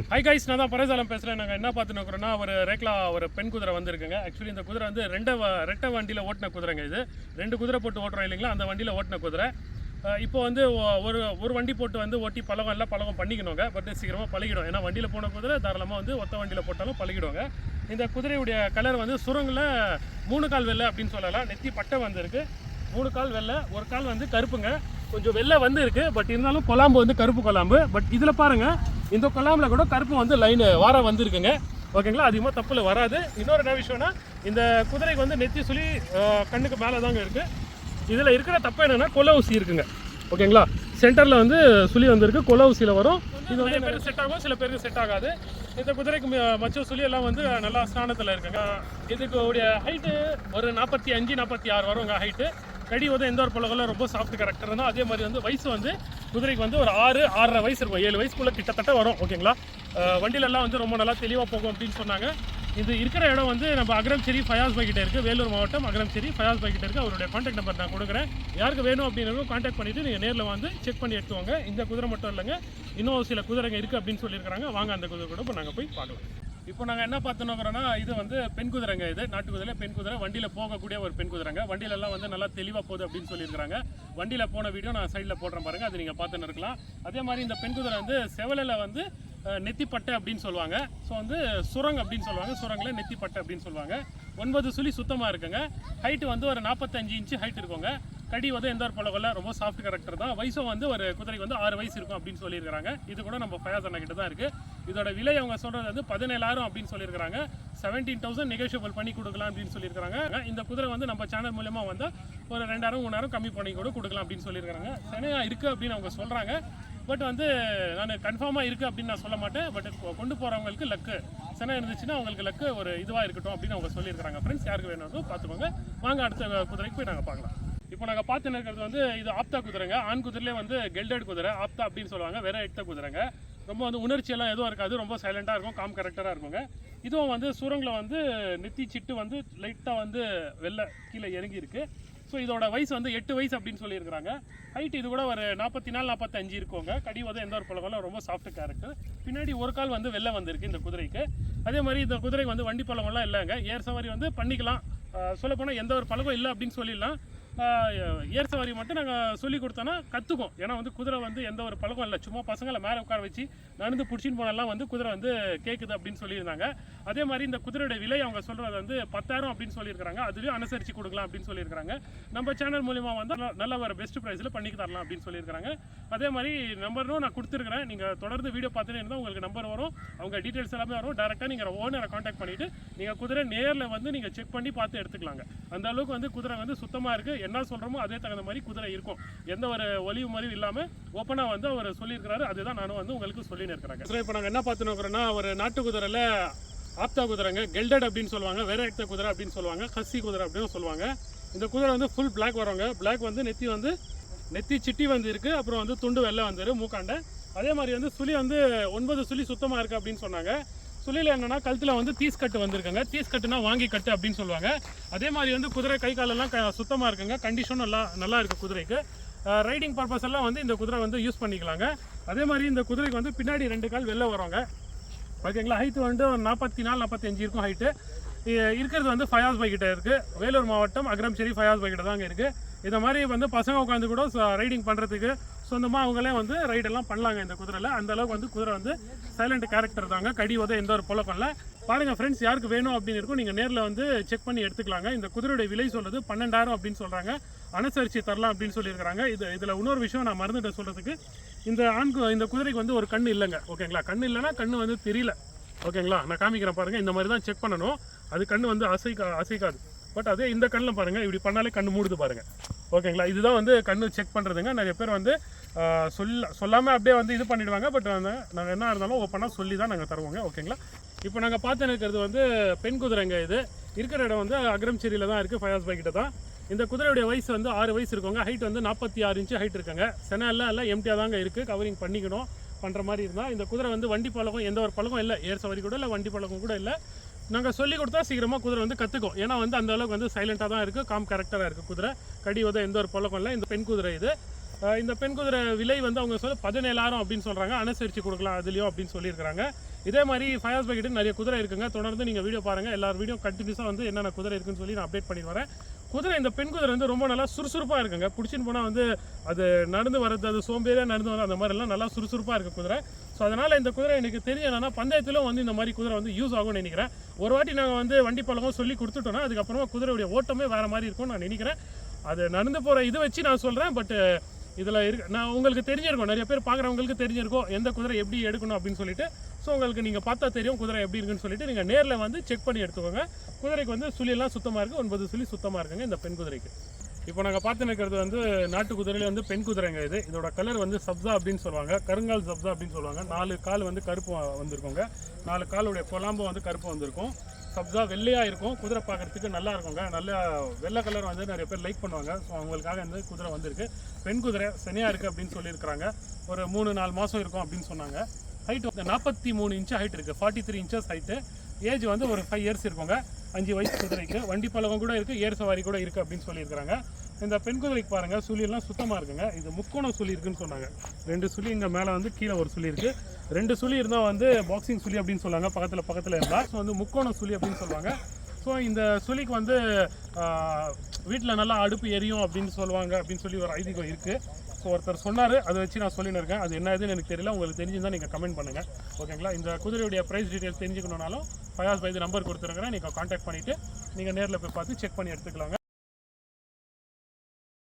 Hi guys நான் தான் பரேசாலம் பேசுகிறேன் நாங்கள் என்ன பார்த்துன்னு இருக்கிறோம்னா ஒரு ரேக்லா ஒரு பெண் குதிரை வந்திருக்குங்க. ஆக்சுவலி இந்த குதிரை வந்து ரெண்டை வ- ரெட்டை வண்டியில் ஓட்டின குதிரைங்க இது. ரெண்டு குதிரை போட்டு ஓட்டுறோம் இல்லைங்களா? அந்த வண்டியில் ஓட்டின குதிரை. இப்போ வந்து ஒரு ஒரு வண்டி போட்டு வந்து ஓட்டி பழகம் எல்லாம் பழகம் பண்ணிக்கணுங்க. பட் சீக்கிரமாக பழகிடும். ஏன்னா வண்டியில் போன குதிரை தாராளமாக வந்து ஒத்த வண்டியில் போட்டாலும் பழகிடுவாங்க இந்த குதிரையுடைய கலர் வந்து சுரங்கில் மூணு கால் வெள்ளை அப்படின்னு சொல்லலாம். நெத்தி பட்டை வந்திருக்கு. மூணு கால் வெள்ளை ஒரு கால் வந்து கருப்புங்க. கொஞ்சம் வெள்ளை வந்து இருக்கு. பட் இருந்தாலும் கொலாம்பு வந்து கருப்பு கொலாம்பு பட் இதில் பாருங்க இந்த கொலாம்பில் கூட கருப்பு வந்து லைன் வார வந்துருக்குங்க ஓகேங்களா அதிகமாக தப்பில் வராது. இன்னொரு என்ன விஷயம்னா இந்த குதிரைக்கு வந்து நெத்தி சுழி கண்ணுக்கு மேலே தாங்க இருக்குது இதில் இருக்கிற தப்பு என்னென்னா கொலை ஊசி இருக்குங்க. ஓகேங்களா சென்டரில் வந்து சுழி வந்திருக்கு. கொலை ஊசியில் வரும். இது வந்து பேருக்கு செட் ஆகும் சில பேருக்கு செட் ஆகாது. இந்த குதிரைக்கு மச்ச சுழி எல்லாம் வந்து நல்லா ஸ்தானத்தில் இருக்குங்க. இதுக்கு உடைய ஹைட்டு ஒரு நாற்பத்தி அஞ்சு நாற்பத்தி ஆறு வருங்க ஹைட்டு கடி வந்து எந்த ஒரு பழகலாம் ரொம்ப சாஃப்ட் கரெக்டர் தான். அதே மாதிரி வந்து வயசு வந்து குதிரைக்கு வந்து ஒரு ஆறு ஆறரை வயசு இருக்கும். ஏழு வயசுக்குள்ளே கிட்டத்தட்ட வரும் ஓகேங்களா வண்டியிலலாம் வந்து ரொம்ப நல்லா தெளிவாக போகும் அப்படின்னு சொன்னாங்க. இது இருக்கிற இடம் வந்து நம்ம அகரம்சேரி ஃபயாஸ் பை கிட்ட இருக்குது வேலூர் மாவட்டம் அகரம்சேரி ஃபயாஸ் பை கிட்ட இருக்குது அவருடைய காண்டாக்ட் நம்பர் நான் கொடுக்குறேன். யாருக்கு வேணும் அப்படின்னு காண்டாக்ட் பண்ணிவிட்டு நீங்கள் நேரில் வந்து செக் பண்ணி எடுத்துவாங்க இந்த குதிரை மட்டும் இல்லைங்க இன்னும் சில குதிரைங்க இருக்குது அப்படின்னு சொல்லியிருக்கிறாங்க. வாங்க அந்த குதிரை கூட இப்போ நாங்கள் போய் பார்க்கலாம். இப்போ நாங்கள் என்ன பார்த்துனோங்கிறோன்னா இது வந்து பெண் குதிரைங்க இது. நாட்டு குதிரை பெண் குதிரை. வண்டியில் போகக்கூடிய ஒரு பெண் குதிரைங்க. வண்டியிலலாம் வந்து நல்லா தெளிவாக போகுது அப்படின்னு சொல்லியிருக்காங்க வண்டியில் போன வீடியோ நான் சைடில் போடுறேன் பாருங்கள் அது நீங்கள் பார்த்துன்னு இருக்கலாம். அதே மாதிரி இந்த பெண் குதிரை வந்து செவலில் வந்து நெத்திப்பட்டை அப்படின்னு சொல்லுவாங்க. ஸோ வந்து சுரங் அப்படின்னு சொல்லுவாங்க. சுரங்கில் நெத்திப்பட்டை அப்படின்னு சொல்லுவாங்க. ஒன்பது சுழி சுத்தமாக இருக்குங்க. ஹைட்டு வந்து ஒரு நாற்பத்தஞ்சு இன்ச்சு ஹைட் இருக்குங்க. கடி வந்து எந்த ஒரு பழகல ரொம்ப சாஃப்ட் கரெக்டர் தான். வயசும் வந்து ஒரு குதிரைக்கு வந்து ஆறு வயசு இருக்கும் அப்படின்னு சொல்லியிருக்காங்க இது கூட நம்ம ஃபயாஸ் அண்ணா கிட்ட தான் இருக்குது இதோட விலை அவங்க சொல்றது வந்து பதினேழாயிரம் அப்படின்னு சொல்லியிருக்காங்க செவன்டீன் தௌசண்ட் நெகோஷியபிள் பண்ணி கொடுக்கலாம் அப்படின்னு சொல்லியிருக்காங்க இந்த குதிரை வந்து நம்ம சேனல் மூலியமாக வந்து ஒரு ரெண்டாயிரம் மூணாயிரம் கம்மி பண்ணி கூட கொடுக்கலாம் அப்படின்னு சொல்லியிருக்காங்க சென்னையாக இருக்குது அப்படின்னு அவங்க சொல்கிறாங்க பட் வந்து நான் கன்ஃபார்மாக இருக்குது அப்படின்னு நான் சொல்ல மாட்டேன். பட் கொண்டு போகிறவங்களுக்கு லக்கு சென்னை இருந்துச்சுன்னா அவங்களுக்கு லக்கு ஒரு இதுவாக இருக்கட்டும் அப்படின்னு அவங்க சொல்லியிருக்காங்க ஃப்ரெண்ட்ஸ் யாருக்கு வேணும் பார்த்துக்கோங்க. வாங்க அடுத்த குதிரைக்கு போய் நாங்கள் பார்க்கலாம். இப்போ நாங்கள் பார்த்துன்னு இருக்கிறது வந்து இது ஆப்தா குதிரைங்க. ஆண் குதிரையிலே வந்து கெல்டட் குதிரை. ஆப்தா அப்படின்னு சொல்லுவாங்க. வேற எடுத்த குதிரைங்க. ரொம்ப வந்து உணர்ச்சியெல்லாம் எதுவும் இருக்காது. ரொம்ப சைலண்டாக இருக்கும். காம் கரெக்டராக இருக்குங்க. இதுவும் வந்து சூரங்கில் வந்து நெத்தி சிட்டு வந்து லைட்டாக வந்து வெளில கீழே இறங்கியிருக்கு. ஸோ இதோட வயசு வந்து எட்டு வயசு அப்படின்னு சொல்லியிருக்கிறாங்க. ஹைட் இது கூட ஒரு நாற்பத்தி நாலு நாற்பத்தஞ்சு இருக்குங்க. கடி வந்து எந்த ஒரு பழகம் ரொம்ப சாஃப்ட் கேரக்டர் பின்னாடி ஒரு கால் வந்து வெளில வந்திருக்கு இந்த குதிரைக்கு. அதே மாதிரி இந்த குதிரைக்கு வந்து வண்டி பழகம்லாம் இல்லைங்க. ஏர் சவாரி வந்து பண்ணிக்கலாம். சொல்லப்போனால் எந்த ஒரு பழகம் இல்லை அப்படின்னு சொல்லிடலாம். ஏர் சவாரி மட்டும் நாங்கள் சொல்லி கொடுத்தோன்னா கற்றுக்கும் ஏன்னா வந்து குதிரை வந்து எந்த ஒரு பழக்கம் இல்லை. சும்மா பசங்களை மேலே உட்கார வச்சு நடந்து பிடிச்சின்னு போனெல்லாம் வந்து குதிரை வந்து கேட்குது அப்படின்னு சொல்லியிருந்தாங்க. அதே மாதிரி இந்த குதிரையோட விலை அவங்க சொல்கிறது வந்து பத்தாயிரம் அப்படின்னு சொல்லியிருக்காங்க அதுலேயும் அனுசரித்து கொடுக்கலாம் அப்படின்னு சொல்லியிருக்காங்க நம்ம சேனல் மூலிமா வந்து நல்ல- நல்ல ஒரு பெஸ்ட் ப்ரைஸில் பண்ணி தரலாம் அப்படின்னு சொல்லியிருக்காங்க அதே மாதிரி நம்பரும் நான் கொடுத்துருக்குறேன். நீங்கள் தொடர்ந்து வீடியோ பார்த்துட்டே இருந்தால் உங்களுக்கு நம்பர் வரும். அவங்க டீட்டெயில்ஸ் எல்லாமே வரும். டேரெக்டாக நீங்கள் ஓனரை காண்டாக்ட் பண்ணிவிட்டு நீங்கள் குதிரை நேரில் வந்து நீங்கள் செக் பண்ணி பார்த்து எடுத்துக்கலாங்க. அந்த அளவுக்கு வந்து குதிரை வந்து சுத்தமாக இருக்குது என்ன சொல்கிறோமோ அதே தகுந்த மாதிரி குதிரை இருக்கும். எந்த ஒரு ஒலிவு மாதிரியும் இல்லாமல் ஓப்பனாக வந்து அவர் சொல்லியிருக்கிறாரு. அதுதான் நானும் வந்து உங்களுக்கு சொல்லின்னு இருக்கிறாங்க. இப்போ நாங்கள் என்ன பார்த்துன்னு ஒரு நாட்டு குதிரையில் ஆப்தா குதிரைங்க கெல்டட் அப்படின்னு சொல்லுவாங்க வேற எடுத்த குதிரை அப்படின்னு சொல்லுவாங்க கசி குதிரை அப்படின்னு சொல்லுவாங்க. இந்த குதிரை வந்து ஃபுல் பிளாக் வருவாங்க பிளாக் வந்து நெத்தி வந்து நெத்தி சிட்டி வந்து இருக்குது அப்புறம் வந்து துண்டு வெள்ளை வந்துரு மூக்காண்ட. அதே மாதிரி வந்து சுழி வந்து ஒன்பது சுழி சுத்தமாக இருக்குது அப்படின்னு சொன்னாங்க. சுழியில் என்னென்னா கழுத்தில் வந்து தீஸ் கட்டு வந்திருக்காங்க. தீஸ் கட்டுனா வாங்கி கட்டு அப்படின்னு சொல்லுவாங்க. அதே மாதிரி வந்து குதிரை கை காலெல்லாம் க சுத்தமாக இருக்குங்க. கண்டிஷனும் நல்லா நல்லா இருக்குது குதிரைக்கு. ரைடிங் பர்பஸ் எல்லாம் வந்து இந்த குதிரை வந்து யூஸ் பண்ணிக்கலாங்க. அதே மாதிரி இந்த குதிரைக்கு வந்து பின்னாடி ரெண்டு கால் வெளில வருவாங்க ஓகேங்களா ஹைட் வந்து ஒரு நாற்பத்தி நாலு நாற்பத்தஞ்சு இருக்கும் ஹைட்டு இருக்கிறது வந்து ஃபயாஸ் பை கிட்ட இருக்குது வேலூர் மாவட்டம் அக்ரம்சேரி ஃபயாஸ் பை கிட்ட அங்கே இருக்குது இந்த மாதிரி வந்து பசங்க உட்காந்து கூட ரைடிங் பண்ணுறதுக்கு சொந்தமாக அவங்களே வந்து ரைடெல்லாம் பண்ணலாங்க இந்த குதிரையில். அந்த அளவுக்கு வந்து குதிரை வந்து சைலண்ட் கேரக்டர் தாங்க. கடி உதவ எந்த ஒரு பழக்கம் இல்லை பாருங்கள் ஃப்ரெண்ட்ஸ் யாருக்கு வேணும் அப்படின்னு இருக்கும் நீங்கள் நேரில் வந்து செக் பண்ணி எடுத்துக்கலாங்க. இந்த குதிரையுடைய விலை சொல்கிறது பன்னெண்டாயிரம் அப்படின்னு சொல்கிறாங்க அனுசரித்து தரலாம் அப்படின்னு சொல்லியிருக்கிறாங்க. இது இதில் இன்னொரு விஷயம் நான் மறந்துட்டேன் சொல்கிறதுக்கு இந்த ஆண்கு இந்த குதிரைக்கு வந்து ஒரு கண் இல்லைங்க. ஓகேங்களா? கண் இல்லைன்னா கண் வந்து தெரியல. ஓகேங்களா? நான் காமிக்கிறேன் பாருங்கள் இந்த மாதிரி தான் செக் பண்ணணும். அது கண் வந்து அசைக்கா அசைக்காது. பட் அதே இந்த கண்ணில் பாருங்க. இப்படி பண்ணாலே கண் மூடுது பாருங்கள் ஓகேங்களா? இதுதான் வந்து கண்ணு செக் பண்ணுறதுங்க நிறைய பேர் வந்து சொல்ல சொல்லாமல் அப்படியே வந்து இது பண்ணிவிடுவாங்க பட் வந்து நாங்கள் என்ன இருந்தாலும் ஓப்பனாக சொல்லி தான் நாங்கள் தருவோங்க. ஓகேங்களா? இப்போ நாங்கள் பார்த்து இருக்கிறது வந்து பெண் குதிரைங்க இது. இருக்கிற இடம் வந்து அக்ரம்சேரியில் தான் இருக்குது ஃபயாஸ் பை கிட்ட தான் இந்த குதிரையுடைய வயசு வந்து ஆறு வயசு இருக்குங்க. ஹைட் வந்து நாற்பத்தி ஆறு இன்ச்சு ஹைட் இருக்காங்க. சென எல்லாம் எல்லாம் எம்டியாக தாங்க இருக்குது கவரிங் பண்ணிக்கணும். பண்ணுற மாதிரி இருந்தால் இந்த குதிரை வந்து வண்டி பழக்கம் எந்த ஒரு பழக்கம் இல்லை. ஏர் சவாரி கூட இல்லை வண்டி பழக்கம் கூட இல்லை. நாங்கள் சொல்லி கொடுத்தா சீக்கிரமாக குதிரை வந்து கற்றுக்கும் ஏன்னா வந்து அந்த அளவுக்கு வந்து சைலண்ட்டாக தான் இருக்குது காம் கரெக்டாக இருக்குது குதிரை. கடி உத எந்த ஒரு பழக்கம் இல்லை. இந்த பெண் குதிரை இது. இந்த பெண் குதிரை விலை வந்து அவங்க சொல்ல பதினேழாயிரம் அப்படின்னு சொல்கிறாங்க அனுசரித்து கொடுக்கலாம் அதுலேயும் அப்படின்னு சொல்லியிருக்காங்க இதே மாதிரி ஃபயர்ஸ் பைக்கிட்டு நிறைய குதிரை இருக்குங்க. தொடர்ந்து நீங்கள் வீடியோ பாருங்கள் எல்லார் வீடியோ கண்டினியூஸாக வந்து என்னென்ன குதிரை இருக்குன்னு சொல்லி நான் அப்டேட் பண்ணி வரேன். குதிரை இந்த பெண் குதிரை வந்து ரொம்ப நல்லா சுறுசுறுப்பாக இருக்குங்க. பிடிச்சின்னு போனால் வந்து அது நடந்து வர்றது அது சோம்பேறியாக நடந்து வர அந்த மாதிரிலாம் நல்லா சுறுசுறுப்பாக இருக்குது குதிரை. ஸோ அதனால் இந்த குதிரை எனக்கு தெரியும் என்னன்னா பந்தயத்திலும் வந்து இந்த மாதிரி குதிரை வந்து யூஸ் ஆகும்னு நினைக்கிறேன். ஒரு வாட்டி நாங்கள் வந்து வண்டி பழகம் சொல்லி கொடுத்துட்டோம்னா அதுக்கப்புறமா குதிரையுடைய ஓட்டமே வேறு மாதிரி இருக்கும்னு நான் நினைக்கிறேன். அது நடந்து போகிற இதை வச்சு நான் சொல்கிறேன் பட் இதில் இருக்கு நான் உங்களுக்கு தெரிஞ்சிருக்கும். நிறைய பேர் பார்க்குறவங்களுக்கு தெரிஞ்சிருக்கும் எந்த குதிரை எப்படி எடுக்கணும் அப்படின்னு சொல்லிட்டு. ஸோ உங்களுக்கு நீங்கள் பார்த்தா தெரியும் குதிரை எப்படி இருக்குன்னு சொல்லிட்டு நீங்கள் நேரில் வந்து செக் பண்ணி எடுத்துக்கோங்க. குதிரைக்கு வந்து சுழியெல்லாம் சுத்தமாக இருக்குது ஒன்பது சுழி சுத்தமாக இருக்குங்க இந்த பெண் குதிரைக்கு. இப்போ நாங்கள் பார்த்து நிற்கிறது வந்து நாட்டு குதிரையில வந்து பெண் குதிரைங்க இது. இதோட கலர் வந்து சப்ஸா அப்படின்னு சொல்லுவாங்க. கருங்கால் சப்ஸா அப்படின்னு சொல்லுவாங்க. நாலு கால் வந்து கருப்பு வந்திருக்கோங்க. வந்திருக்குங்க நாலு காலுடைய பொலாம்பு வந்து கருப்பு வந்திருக்கும். சப்ஜா வெள்ளையாக இருக்கும். குதிரை பார்க்கறதுக்கு நல்லா இருக்குங்க. நல்ல வெள்ளை கலர் வந்து நிறைய பேர் லைக் பண்ணுவாங்க. ஸோ அவங்களுக்காக வந்து குதிரை வந்திருக்கு. பெண் குதிரை சனியாக இருக்குது அப்படின்னு சொல்லியிருக்கிறாங்க. ஒரு மூணு நாலு மாதம் இருக்கும் அப்படின்னு சொன்னாங்க. ஹைட் வந்து நாற்பத்தி மூணு இன்ச்சு ஹைட் இருக்குது forty three inches height age வந்து ஒரு ஃபைவ் இயர்ஸ் இருக்குங்க. அஞ்சு வயசு குதிரைக்கு. வண்டி பழகம் கூட இருக்குது ஏர் சவாரி கூட இருக்குது அப்படின்னு சொல்லியிருக்கிறாங்க. இந்த பெண் குதிரைக்கு பாருங்கள் சுழியெல்லாம் சுத்தமாக இருக்குங்க. இது முக்கோணம் சுழி இருக்குன்னு சொன்னாங்க. ரெண்டு சுழி இங்கே மேலே வந்து கீழே ஒரு சுழி இருக்குது ரெண்டு சுழி இருந்தால் வந்து பாக்ஸிங் சுழி அப்படின்னு சொல்லுவாங்க பக்கத்தில் பக்கத்தில் இருந்தால் ஸோ வந்து முக்கோணம் சுழி அப்படின்னு சொல்லுவாங்க. ஸோ இந்த சுழிக்கு வந்து வீட்டில் நல்லா அடுப்பு எரியும் அப்படின்னு சொல்லுவாங்க அப்படின்னு சொல்லி ஒரு ஐதீகம் இருக்குது ஸோ ஒருத்தர் சொன்னார் அதை வச்சு நான் சொல்லின்னு இருக்கேன். அது என்ன இதுன்னு எனக்கு தெரியல. உங்களுக்கு தெரிஞ்சிருந்தா நீங்கள் கமெண்ட் பண்ணுங்கள் ஓகேங்களா? இந்த குதிரையுடைய ப்ரைஸ் டீட்டெயில்ஸ் தெரிஞ்சுக்கணுனாலும் ஃபயாஸ் பை நம்பர் கொடுத்துருக்கிறேன். நீங்கள் காண்டாக்ட் பண்ணிவிட்டு நீங்கள் நேரில் போய் பார்த்து செக் பண்ணி எடுத்துக்கலாங்க.